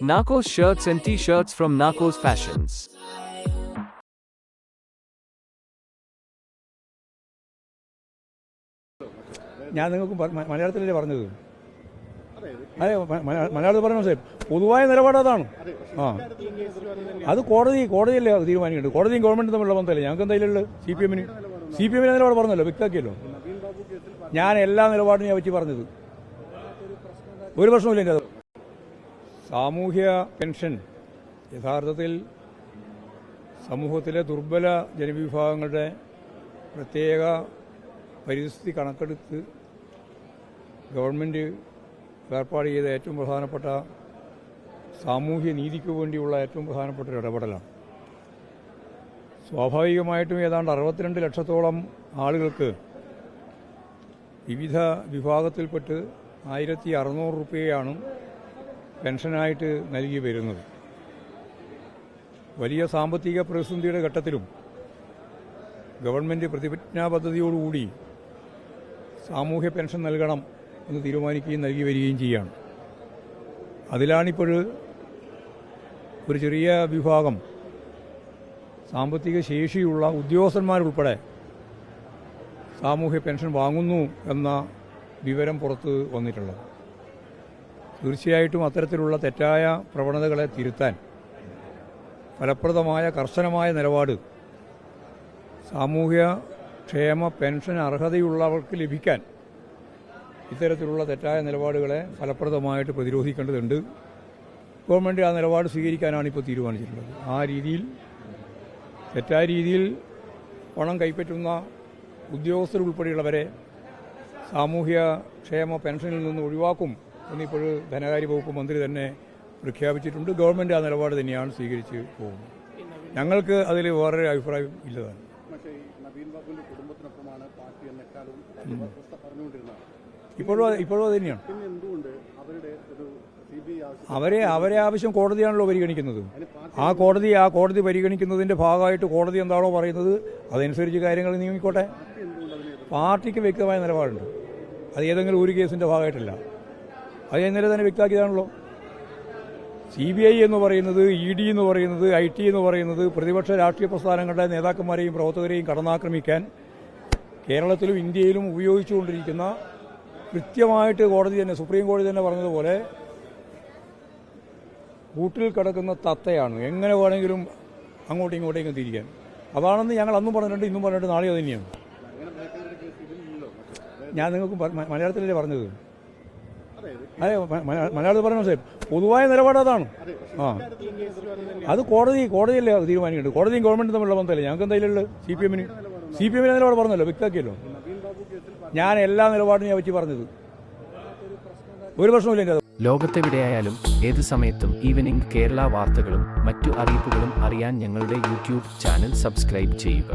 Narcos shirts and t-shirts from Narcos Fashions. ഞാൻ നിങ്ങൾക്ക് മലയാളത്തിലല്ലേ പറഞ്ഞത്? അതെ മലയാളത്തിൽ പറഞ്ഞ സാർ? പൊതുവായ നിലപാട് അതാണ്. ആ. അത് കോടതി കോടതിയല്ലേ അത് തീരുമാനിക്കേണ്ടത്? കോടതിയും ഗവൺമെന്റും തമ്മിലുള്ള ബന്ധമല്ലേ? ഞങ്ങൾക്ക് എന്തായാലും സി പി എമ്മിന്? സി പി എമ്മിന് നിലപാട് പറഞ്ഞല്ലോ വ്യക്തമാക്കിയല്ലോ. ഞാൻ എല്ലാ നിലപാടും ഞാൻ പറ്റി പറഞ്ഞത്. ഒരു പ്രശ്നമില്ല എന്റെ അത് സാമൂഹ്യ പെൻഷൻ യഥാർത്ഥത്തിൽ സമൂഹത്തിലെ ദുർബല ജനവിഭാഗങ്ങളുടെ പ്രത്യേക പരിസ്ഥിതി കണക്കെടുത്ത് ഗവൺമെന്റ് ഏർപ്പാട് ചെയ്ത ഏറ്റവും പ്രധാനപ്പെട്ട സാമൂഹ്യ നീതിക്ക് വേണ്ടിയുള്ള ഏറ്റവും പ്രധാനപ്പെട്ട ഒരു ഇടപെടലാണ്. സ്വാഭാവികമായിട്ടും ഏതാണ്ട് അറുപത്തിരണ്ട് ലക്ഷത്തോളം ആളുകൾക്ക് വിവിധ വിഭാഗത്തിൽപ്പെട്ട് ആയിരത്തി അറുന്നൂറ് റുപ്യയാണ് പെൻഷനായിട്ട് നൽകി വരുന്നത്. വലിയ സാമ്പത്തിക പ്രതിസന്ധിയുടെ ഘട്ടത്തിലും ഗവൺമെന്റ് പ്രതിജ്ഞാബദ്ധതയോടുകൂടി സാമൂഹ്യ പെൻഷൻ നൽകണം എന്ന് തീരുമാനിക്കുകയും നൽകി വരികയും ചെയ്യുകയാണ് അതിലാണിപ്പോൾ ഒരു ചെറിയ വിഭാഗം സാമ്പത്തിക ശേഷിയുള്ള ഉദ്യോഗസ്ഥന്മാരുൾപ്പെടെ സാമൂഹ്യ പെൻഷൻ വാങ്ങുന്നു എന്ന വിവരം പുറത്ത് വന്നിട്ടുള്ളത്. തീർച്ചയായിട്ടും അത്തരത്തിലുള്ള തെറ്റായ പ്രവണതകളെ തിരുത്താൻ ഫലപ്രദമായ കർശനമായ നിലപാട് സാമൂഹ്യ ക്ഷേമ പെൻഷൻ അർഹതയുള്ളവർക്ക് ലഭിക്കാൻ ഇത്തരത്തിലുള്ള തെറ്റായ നിലപാടുകളെ ഫലപ്രദമായിട്ട് പ്രതിരോധിക്കേണ്ടതുണ്ട്. ഗവൺമെന്റ് ആ നിലപാട് സ്വീകരിക്കാനാണ് ഇപ്പോൾ തീരുമാനിച്ചിട്ടുള്ളത്. ആ രീതിയിൽ തെറ്റായ രീതിയിൽ പണം കൈപ്പറ്റുന്ന ഉദ്യോഗസ്ഥരുൾപ്പെടെയുള്ളവരെ സാമൂഹ്യ ക്ഷേമ പെൻഷനിൽ നിന്ന് ഒഴിവാക്കും എന്നിപ്പോൾ ധനകാര്യ വകുപ്പ് മന്ത്രി തന്നെ പ്രഖ്യാപിച്ചിട്ടുണ്ട്. ഗവൺമെന്റ് ആ നിലപാട് തന്നെയാണ് സ്വീകരിച്ച് പോകുന്നത്. ഞങ്ങൾക്ക് അതിൽ വേറൊരു അഭിപ്രായം ഇല്ലതാണ്. ഇപ്പോഴും ഇപ്പോഴും അത് തന്നെയാണ്. അവരെ അവരെ ആവശ്യം കോടതിയാണല്ലോ പരിഗണിക്കുന്നത്. ആ കോടതി ആ കോടതി പരിഗണിക്കുന്നതിന്റെ ഭാഗമായിട്ട് കോടതി എന്താണോ പറയുന്നത് അതനുസരിച്ച് കാര്യങ്ങൾ നീങ്ങിക്കോട്ടെ. പാർട്ടിക്ക് വ്യക്തമായ നിലപാടുണ്ട്. അത് ഏതെങ്കിലും ഒരു കേസിന്റെ ഭാഗമായിട്ടല്ല. അത് ഞാൻ ഇന്നലെ തന്നെ വ്യക്തമാക്കിയതാണല്ലോ. സി ബി ഐ എന്ന് പറയുന്നത് ഇ ഡി എന്ന് പറയുന്നത് ഐ ടി എന്ന് പറയുന്നത് പ്രതിപക്ഷ രാഷ്ട്രീയ പ്രസ്ഥാനങ്ങളുടെ നേതാക്കന്മാരെയും പ്രവർത്തകരെയും കടന്നാക്രമിക്കാൻ കേരളത്തിലും ഇന്ത്യയിലും ഉപയോഗിച്ചുകൊണ്ടിരിക്കുന്ന കൃത്യമായിട്ട് കോടതി തന്നെ സുപ്രീം കോടതി തന്നെ പറഞ്ഞതുപോലെ കൂട്ടിൽ കിടക്കുന്ന തത്തയാണ്. എങ്ങനെ വേണമെങ്കിലും അങ്ങോട്ടും ഇങ്ങോട്ടേക്കും തിരിക്കാൻ. അതാണെന്ന് ഞങ്ങൾ അന്നും പറഞ്ഞിട്ടുണ്ട് ഇന്നും പറഞ്ഞിട്ടുണ്ട് നാളെ അത് തന്നെയാണ്. ഞാൻ നിങ്ങൾക്ക് മലയാളത്തിലല്ലേ പറഞ്ഞത്? അതെ മലയാളത്തിൽ പറഞ്ഞ പൊതുവായ നിലപാട് അതാണ്. ആ. അത് കോടതി കോടതിയല്ലേ അത് തീരുമാനിക്കേണ്ടത്? കോടതിയും ഗവൺമെന്റും തമ്മിലുള്ള ബന്ധമല്ലേ? ഞങ്ങൾക്ക് എന്തായാലും ഉള്ളത് സി പി എമ്മിന്? സി പി എമ്മിന് നിലപാട് പറഞ്ഞല്ലോ വ്യക്തമാക്കിയല്ലോ. ഞാൻ എല്ലാ നിലപാടും ഞാൻ പറ്റി പറഞ്ഞത്. ഒരു പ്രശ്നമില്ല ലോകത്തെവിടെയായാലും ഏത് സമയത്തും ഈവനിംഗ് കേരള വാർത്തകളും മറ്റു അറിയിപ്പുകളും അറിയാൻ ഞങ്ങളുടെ യൂട്യൂബ് ചാനൽ സബ്സ്ക്രൈബ് ചെയ്യുക.